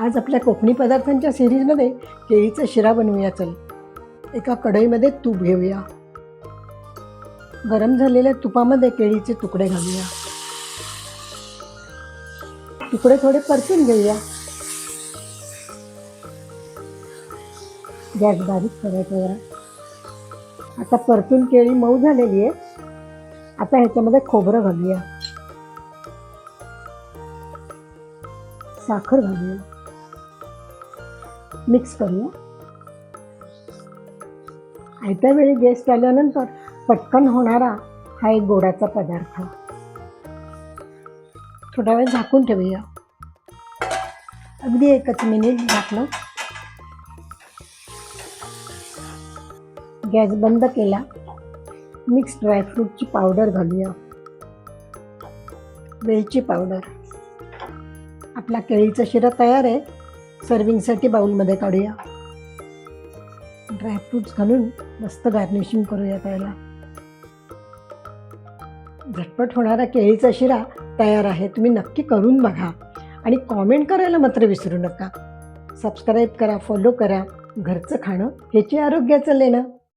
आज आपल्या कोकणी पदार्थांच्या सिरीजमध्ये केळीचा शिरा बनवूया चल. एका कढईमध्ये तूप घेऊया. गरम झालेल्या तुपामध्ये केळीचे तुकडे घालूया. तुकडे थोडे परतून घेऊया. गॅस बारीक करायचा जरा. आता परतून केळी मऊ झालेली आहे. आता ह्याच्यामध्ये खोबरं घालूया. साखर घालूया. मिक्स करूया. आयत्या वेळी गेस्ट आल्यानंतर पटकन होणारा हा एक गोडाचा पदार्थ. थोडा वेळ झाकून ठेवूया. अगदी एकच मिनिट झाकलं गॅस बंद केला. मिक्स ड्रायफ्रूटची पावडर घालूया. वेलची पावडर. आपला केळीचा शिरा तयार आहे. सर्विंगसाठी बाउलमध्ये काढूया. ड्रायफ्रूट्स घालून मस्त गार्निशिंग करूया त्याला. झटपट होणारा केळीचा शिरा तयार आहे तुम्ही नक्की करून बघा. आणि कॉमेंट करायला मात्र विसरू नका. सबस्क्राईब करा फॉलो करा. घरचं खाणं ह्याची आरोग्याचं लेणं.